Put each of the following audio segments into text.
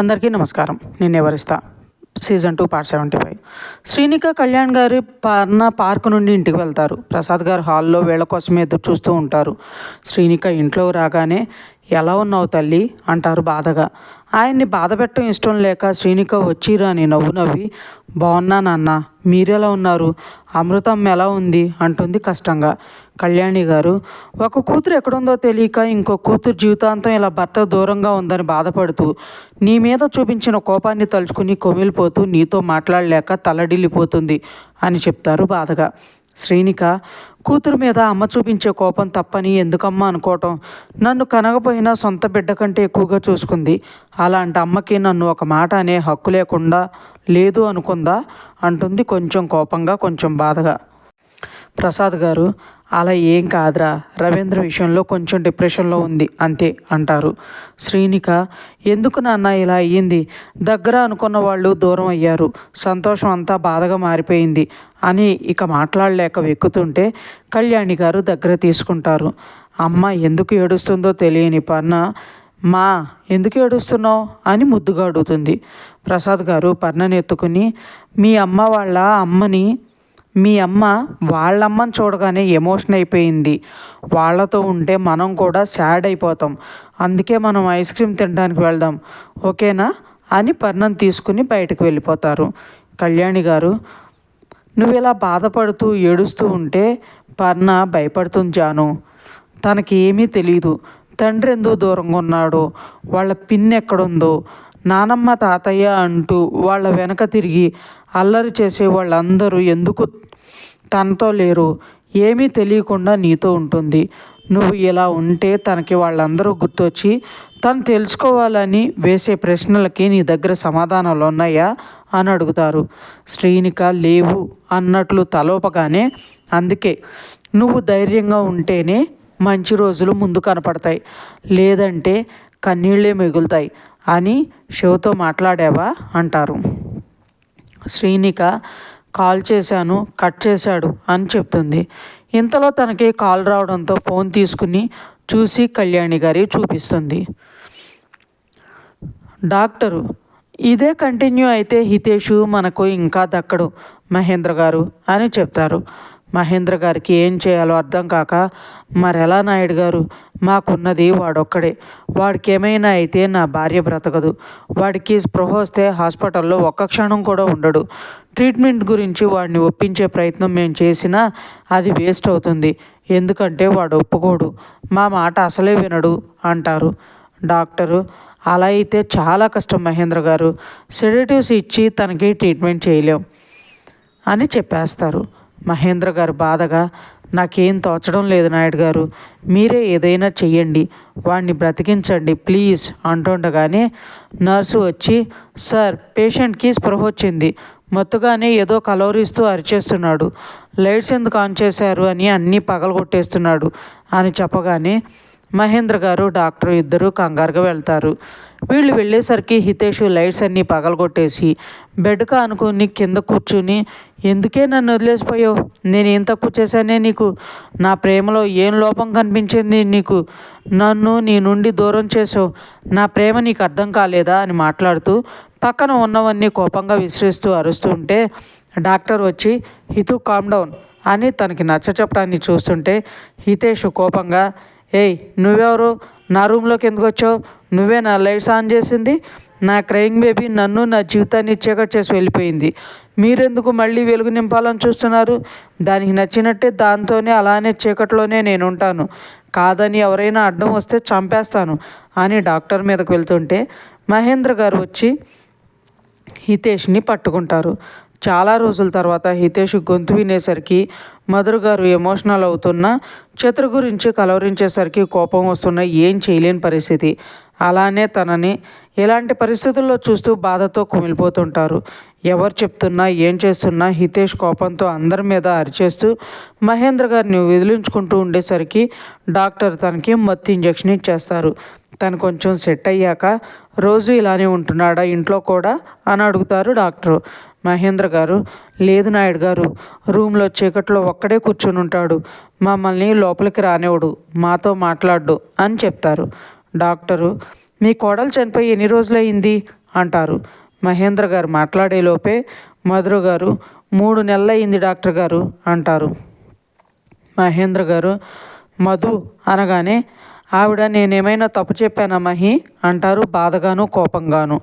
అందరికీ నమస్కారం. నేను ఎవరిస్తా? Season two part seventy five. Srinika Kalyan గారి పర్ణ పార్క్ నుండి ఇంటికి వెళ్తారు. ప్రసాద్ గారు హాల్లో వీళ్ళ కోసం ఎదురు చూస్తూ ఉంటారు. శ్రీనిక ఇంట్లో రాగానే ఎలా ఉన్నావు తల్లి? అంటారు బాధగా. ఆయన్ని బాధ పెట్టడం ఇష్టం లేక శ్రీనిక వచ్చి అని నవ్వు నవ్వి బాగున్నానన్న మీరెలా ఉన్నారు? అమృతం ఎలా ఉంది? అంటుంది కష్టంగా. కళ్యాణి గారు ఒక కూతురు ఎక్కడుందో తెలియక ఇంకో కూతురు జీవితాంతం ఇలా భర్త దూరంగా ఉందని బాధపడుతూ నీ మీద చూపించిన కోపాన్ని తలుచుకుని కొమిలిపోతూ నీతో మాట్లాడలేక తలడిల్లిపోతుంది అని చెప్తారు బాధగా. శ్రీనిక కూతురు మీద అమ్మ చూపించే కోపం తప్పని ఎందుకమ్మా అనుకోవటం. నన్ను కనగపోయినా సొంత బిడ్డ కంటే ఎక్కువగా చూసుకుంది. అలాంటి అమ్మకి నన్ను ఒక మాట అనే హక్కు లేకుండా లేదు అనుకుందా? అంటుంది కొంచెం కోపంగా కొంచెం బాధగా. ప్రసాద్ గారు అలా ఏం కాదురా. రవీంద్ర విషయంలో కొంచెం డిప్రెషన్లో ఉంది అంతే అంటారు. శ్రీనిక ఎందుకు నాన్న ఇలా అయ్యింది? దగ్గర అనుకున్న వాళ్ళు దూరం అయ్యారు. సంతోషం అంతా బాధగా మారిపోయింది అని ఇక మాట్లాడలేక వెక్కుతుంటే కళ్యాణి గారు దగ్గర తీసుకుంటారు. అమ్మ ఎందుకు ఏడుస్తుందో తెలియని పర్ణ మా ఎందుకు ఏడుస్తున్నావు? అని ముద్దుగా అడుగుతుంది. ప్రసాద్ గారు పర్ణని ఎత్తుకుని మీ అమ్మ వాళ్ళ అమ్మని మీ అమ్మ వాళ్ళమ్మని చూడగానే ఎమోషన్ అయిపోయింది. వాళ్ళతో ఉంటే మనం కూడా సాడ్ అయిపోతాం. అందుకే మనం ఐస్ క్రీమ్ తినడానికి వెళ్దాం. ఓకేనా? అని పర్ణం తీసుకుని బయటకు వెళ్ళిపోతారు. కళ్యాణి గారు నువ్వు ఇలా బాధపడుతూ ఏడుస్తూ ఉంటే పర్ణ భయపడుతుంది జాను. తనకి ఏమీ తెలియదు తండ్రి ఎందుకు దూరంగా ఉన్నాడో. వాళ్ళ పిన్ ఎక్కడుందో. నానమ్మ తాతయ్య అంటూ వాళ్ళ వెనక తిరిగి అల్లరి చేసే వాళ్ళందరూ ఎందుకు తనతో లేరు? ఏమీ తెలియకుండా నీతో ఉంటుంది. నువ్వు ఇలా ఉంటే తనకి వాళ్ళందరూ గుర్తొచ్చి తను తెలుసుకోవాలని వేసే ప్రశ్నలకి నీ దగ్గర సమాధానాలు ఉన్నాయా? అని అడుగుతారు. శ్రీనిక లేవు అన్నట్లు తలోపగానే అందుకే నువ్వు ధైర్యంగా ఉంటేనే మంచి రోజులు ముందు కనపడతాయి. లేదంటే కన్నీళ్ళే మిగులుతాయి అని శివతో మాట్లాడావా? అంటారు. శ్రీనిక కాల్ చేశాను కట్ చేశాడు అని చెప్తుంది. ఇంతలో తనకి కాల్ రావడంతో ఫోన్ తీసుకుని చూసి కళ్యాణి గారి చూపిస్తుంది. డాక్టరు ఇదే కంటిన్యూ అయితే హితేషు మనకు ఇంకా దక్కడు మహేంద్ర గారు అని చెప్తారు. మహేంద్ర గారికి ఏం చేయాలో అర్థం కాక మరెలా నాయుడు గారు? మాకున్నది వాడొక్కడే. వాడికి ఏమైనా అయితే నా భార్య బ్రతకదు. వాడికి స్పృహ వస్తే హాస్పిటల్లో ఒక్క క్షణం కూడా ఉండడు. ట్రీట్మెంట్ గురించి వాడిని ఒప్పించే ప్రయత్నం మేము చేసినా అది వేస్ట్ అవుతుంది. ఎందుకంటే వాడు ఒప్పుకోడు. మా మాట అసలే వినడు అంటారు. డాక్టరు అలా అయితే చాలా కష్టం మహేంద్ర గారు. సెడేటివ్స్ ఇచ్చి తనకి ట్రీట్మెంట్ చేయలేం అని చెప్పేస్తారు. మహేంద్ర గారు బాధగా నాకేం తోచడం లేదు నాయుడు గారు. మీరే ఏదైనా చెయ్యండి. వాడిని బ్రతికించండి ప్లీజ్ అంటుండగానే నర్సు వచ్చి సార్ పేషెంట్కి స్పృహ వచ్చింది. మొత్తుగానే ఏదో కలవరిస్తూ అరిచేస్తున్నాడు. లైట్స్ ఎందుకు ఆన్ చేశారు అని అన్నీ పగలగొట్టేస్తున్నాడు అని చెప్పగానే మహేంద్ర గారు డాక్టర్ ఇద్దరు కంగారుగా వెళ్తారు. వీళ్ళు వెళ్ళేసరికి హితేష్ లైట్స్ అన్నీ పగలగొట్టేసి బెడ్కా అనుకుని కింద కూర్చుని ఎందుకే నన్ను వదిలేసిపోయావు? నేను ఏం తక్కువ చేశానే నీకు? నా ప్రేమలో ఏం లోపం కనిపించింది నీకు? నన్ను నీ నుండి దూరం చేసావు. నా ప్రేమ నీకు అర్థం కాలేదా? అని మాట్లాడుతూ పక్కన ఉన్నవన్నీ కోపంగా విసిరిస్తూ అరుస్తూ ఉంటే డాక్టర్ వచ్చి హితు కామ్ డౌన్ అని తనకి నచ్చ చెప్పడాన్ని చూస్తుంటే హితేష్ కోపంగా ఏయ్ నువ్వెవరు? నా రూమ్లోకి ఎందుకు వచ్చావు? నువ్వే నా లైట్స్ ఆన్ చేసింది. నా క్రయింగ్ బేబీ నన్ను నా జీవితాన్ని చీకటి చేసి వెళ్ళిపోయింది. మీరెందుకు మళ్ళీ వెలుగు నింపాలని చూస్తున్నారు? దానికి నచ్చినట్టే దాంతోనే అలానే చీకట్లోనే నేను ఉంటాను. కాదని ఎవరైనా అడ్డం వస్తే చంపేస్తాను అని డాక్టర్ మీదకు వెళ్తుంటే మహేంద్ర గారు వచ్చి హితేష్ని పట్టుకుంటారు. చాలా రోజుల తర్వాత హితేష్ గొంతు వినేసరికి మధుర్ గారు ఎమోషనల్ అవుతున్న చతురు గురించి కలవరించేసరికి కోపం వస్తున్న ఏం చేయలేని పరిస్థితి. అలానే తనని ఇలాంటి పరిస్థితుల్లో చూస్తూ బాధతో కుమిలిపోతుంటారు. ఎవరు చెప్తున్నా ఏం చేస్తున్నా హితేష్ కోపంతో అందరి మీద అరిచేస్తూ మహేంద్ర గారిని వదిలించుకుంటూ ఉండేసరికి డాక్టర్ తనకి మత్తు ఇంజెక్షన్ ఇచ్చేస్తారు. తను కొంచెం సెట్ అయ్యాక రోజు ఇలానే ఉంటున్నాడా? ఇంట్లో కూడా? అని అడుగుతారు డాక్టరు. మహేంద్ర గారు లేదు నాయుడు గారు రూమ్లో చీకట్లో ఒక్కడే కూర్చుని ఉంటాడు. మమ్మల్ని లోపలికి రానివ్వడు మాతో మాట్లాడు అని చెప్తారు. డాక్టరు మీ కోడలు చనిపోయి ఎన్ని రోజులయ్యింది అంటారు. మహేంద్ర గారు మాట్లాడేలోపే మధుర గారు మూడు నెలలయ్యింది డాక్టర్ గారు అంటారు. మహేంద్ర గారు మధు అనగానే ఆవిడ నేనేమైనా తప్పు చెప్పానా మహి? అంటారు బాధగాను కోపంగాను.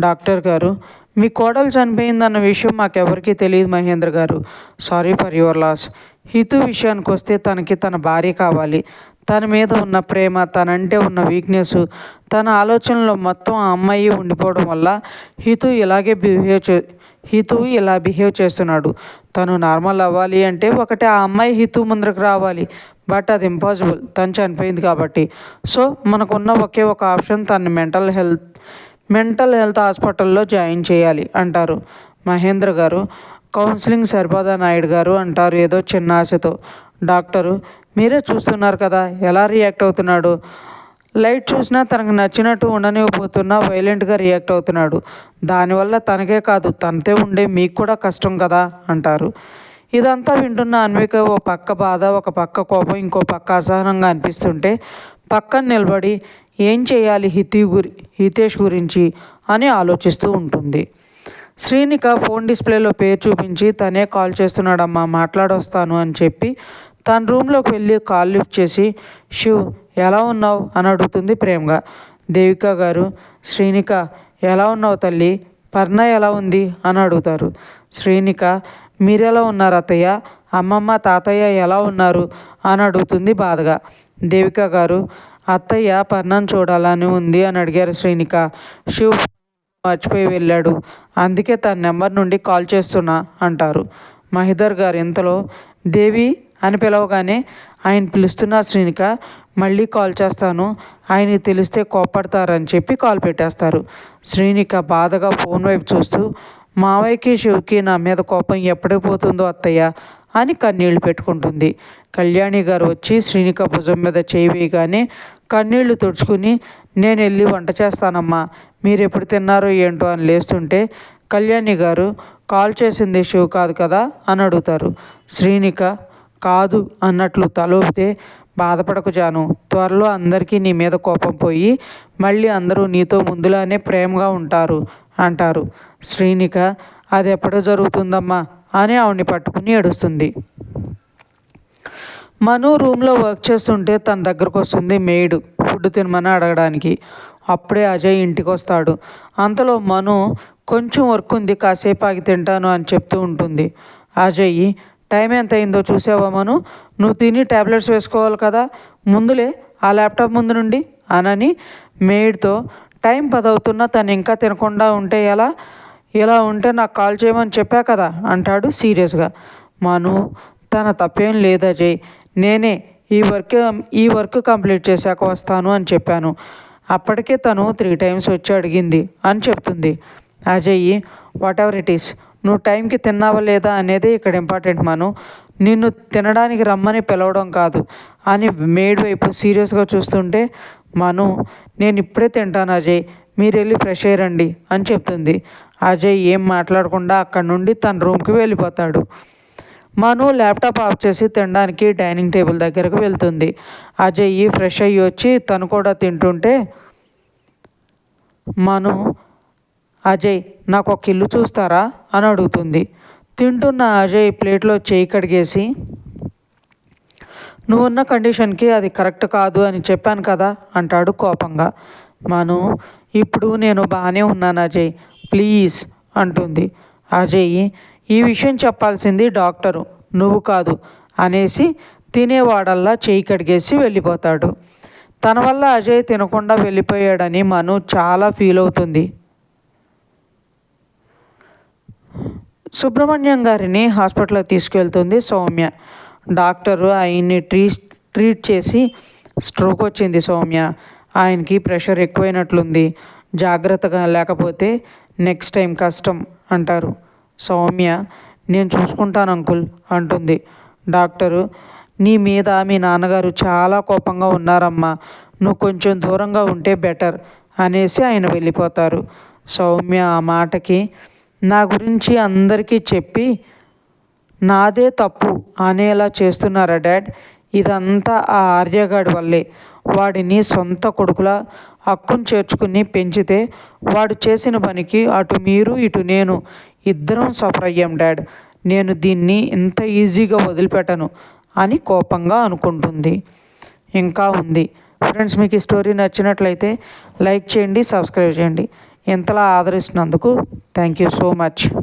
డాక్టర్ గారు మీ కోడలు చనిపోయిందన్న విషయం మాకెవరికీ తెలియదు మహేంద్ర గారు. Sorry for your loss Hitu విషయానికి వస్తే తనకి తన భార్య కావాలి. తన మీద ఉన్న ప్రేమ తనంటే ఉన్న వీక్నెస్ తన ఆలోచనలో మొత్తం ఆ అమ్మాయి ఉండిపోవడం వల్ల హితు ఇలాగే బిహేవ్ చే హితు ఇలా బిహేవ్ చేస్తున్నాడు. తను నార్మల్ అవ్వాలి అంటే ఒకటి ఆ అమ్మాయి హితు ముందరకు రావాలి. బట్ అది ఇంపాసిబుల్ తను చనిపోయింది కాబట్టి. సో మనకున్న ఒకే ఒక ఆప్షన్ తన మెంటల్ హెల్త్ మెంటల్ హెల్త్ హాస్పిటల్లో జాయిన్ చేయాలి అంటారు. మహేంద్ర గారు కౌన్సిలింగ్ సరిపోదా నాయుడు గారు అంటారు ఏదో చిన్న ఆశతో డాక్టరు మీరే చూస్తున్నారు కదా ఎలా రియాక్ట్ అవుతున్నాడు? లైట్ చూసినా తనకు నచ్చినట్టు ఉండనివ్వబోతున్నా వైలెంట్గా రియాక్ట్ అవుతున్నాడు. దానివల్ల తనకే కాదు తనతో ఉండే మీకు కూడా కష్టం కదా అంటారు. ఇదంతా వింటున్న అన్విక ఓ పక్క బాధ ఒక పక్క కోపం ఇంకో పక్క అసహనంగా అనిపిస్తుంటే పక్కన నిలబడి ఏం చేయాలి హితి గురి హితేష్ గురించి అని ఆలోచిస్తూ ఉంటుంది. శ్రీనిక ఫోన్ డిస్ప్లేలో పేరు చూపించి తనే కాల్ చేస్తున్నాడమ్మా మాట్లాడొస్తాను అని చెప్పి తన రూమ్లోకి వెళ్ళి కాల్ లిఫ్ట్ చేసి శివ్ ఎలా ఉన్నావు? అని అడుగుతుంది ప్రేమగా. దేవిక గారు శ్రీనిక ఎలా ఉన్నావు తల్లి? పర్ణ ఎలా ఉంది? అని అడుగుతారు. శ్రీనిక మీరెలా ఉన్నారు అత్తయ్య? అమ్మమ్మ తాతయ్య ఎలా ఉన్నారు? అని అడుగుతుంది బాధగా. దేవిక గారు అత్తయ్య పర్ణం చూడాలని ఉంది అని అడిగారు శ్రీనిక. శివ్ మర్చిపోయి వెళ్ళాడు. అందుకే తన నెంబర్ నుండి కాల్ చేస్తున్నా అంటారు. మహిదర్ గారు ఇంతలో దేవి అని పిలవగానే ఆయన పిలుస్తున్న శ్రీనిక మళ్ళీ కాల్ చేస్తాను. ఆయన తెలిస్తే కోపడతారని చెప్పి కాల్ పెట్టేస్తారు. శ్రీనిక బాధగా ఫోన్ వైపు చూస్తూ మావయ్యకి శివకి నా మీద కోపం ఎప్పుడే పోతుందో అత్తయ్య అని కన్నీళ్ళు పెట్టుకుంటుంది. కళ్యాణి గారు వచ్చి శ్రీనిక భుజం మీద చేయి వేయగానే కన్నీళ్ళు తుడుచుకుని నేను వెళ్ళి వంట చేస్తానమ్మా. మీరు ఎప్పుడు తిన్నారో ఏంటో అని లేస్తుంటే కళ్యాణి గారు కాల్ చేసింది శివ్ కాదు కదా అని అడుగుతారు. శ్రీనిక కాదు అన్నట్లు తలూపితే బాధపడకు జాను. త్వరలో అందరికీ నీ మీద కోపం పోయి మళ్ళీ అందరూ నీతో ముందులానే ప్రేమగా ఉంటారు అంటారు. శ్రీనిక అది ఎప్పుడో జరుగుతుందమ్మా అని ఆవిడ్ని పట్టుకుని ఏడుస్తుంది. మను రూమ్లో వర్క్ చేస్తుంటే తన దగ్గరకు వస్తుంది మెయిడ్ ఫుడ్ తినమని అడగడానికి. అప్పుడే అజయ్ ఇంటికి వస్తాడు అంతలో మను కొంచెం వర్క్ ఉంది కాసేపు ఆగి తింటాను అని చెప్తూ ఉంటుంది. అజయ్ టైం ఎంత అయిందో చూసావా మను? నువ్వు తిని ట్యాబ్లెట్స్ వేసుకోవాలి కదా? ముందులే ఆ ల్యాప్టాప్ ముందు నుండి అనని మేడ్తో టైం పదవుతున్నా తను ఇంకా తినకుండా ఉంటే ఎలా? ఇలా ఉంటే నాకు కాల్ చేయమని చెప్పా కదా అంటాడు సీరియస్గా. మను తన తప్పేం లేదు అజయ్. నేనే ఈ వర్క్ ఈ వర్క్ కంప్లీట్ చేశాక వస్తాను అని చెప్పాను. అప్పటికే తను త్రీ టైమ్స్ వచ్చి అడిగింది అని చెప్తుంది. Ajay whatever it is నువ్వు టైంకి తిన్నావా లేదా అనేది ఇక్కడ ఇంపార్టెంట్ మను. నిన్ను తినడానికి రమ్మని పిలవడం కాదు అని మేడ్ వైపు సీరియస్గా చూస్తుంటే మను నేను ఇప్పుడే తింటాను అజయ్ మీరు వెళ్ళి ఫ్రెష్ అయ్యండి అని చెప్తుంది. అజయ్ ఏం మాట్లాడకుండా అక్కడి నుండి తన రూమ్కి వెళ్ళిపోతాడు. మను ల్యాప్టాప్ ఆఫ్ చేసి తినడానికి డైనింగ్ టేబుల్ దగ్గరకు వెళ్తుంది. అజయ్ ఫ్రెష్ అయ్యి వచ్చి తను కూడా తింటుంటే మను అజయ్ నాకు ఒక ఇల్లు చూస్తారా? అని అడుగుతుంది. తింటున్న అజయ్ ప్లేట్లో చేయి కడిగేసి నువ్వున్న కండిషన్కి అది కరెక్ట్ కాదు అని చెప్పాను కదా? అంటాడు కోపంగా. మను ఇప్పుడు నేను బాగానే ఉన్నాను అజయ్ ప్లీజ్ అంటుంది. అజయ్ ఈ విషయం చెప్పాల్సింది డాక్టరు. నువ్వు కాదు అనేసి తినేవాడల్లా చేయి కడిగేసి వెళ్ళిపోతాడు. తన వల్ల అజయ్ తినకుండా వెళ్ళిపోయాడని మను చాలా ఫీల్ అవుతుంది. సుబ్రహ్మణ్యం గారిని హాస్పిటల్కి తీసుకెళ్తుంది సౌమ్య. డాక్టరు ఆయన్ని ట్రీట్ ట్రీట్ చేసి స్ట్రోక్ వచ్చింది సౌమ్య. ఆయనకి ప్రెషర్ ఎక్కువైనట్లుంది. జాగ్రత్తగా లేకపోతే నెక్స్ట్ టైం కష్టం అంటారు. సౌమ్య నేను చూసుకుంటాను అంకుల్ అంటుంది. డాక్టరు నీ మీద మీ నాన్నగారు చాలా కోపంగా ఉన్నారమ్మా. నువ్వు కొంచెం దూరంగా ఉంటే బెటర్ అనేసి ఆయన వెళ్ళిపోతారు. సౌమ్య ఆ మాటకి నా గురించి అందరికీ చెప్పి నాదే తప్పు అనేలా చేస్తున్నారా డాడ్? ఇదంతా ఆ ఆర్యగాడి వల్లే. వాడిని సొంత కొడుకులా హక్కును చేర్చుకుని పెంచితే వాడు చేసిన పనికి అటు మీరు ఇటు నేను ఇద్దరం సఫర్ అయ్యాం డాడ్. నేను దీన్ని ఇంత ఈజీగా వదిలిపెట్టను అని కోపంగా అనుకుంటుంది. ఇంకా ఉంది. ఫ్రెండ్స్ మీకు ఈ స్టోరీ నచ్చినట్లయితే లైక్ చేయండి సబ్స్క్రైబ్ చేయండి. ఇంతలా ఆదరిస్తున్నందుకు థ్యాంక్ యూ సో మచ్.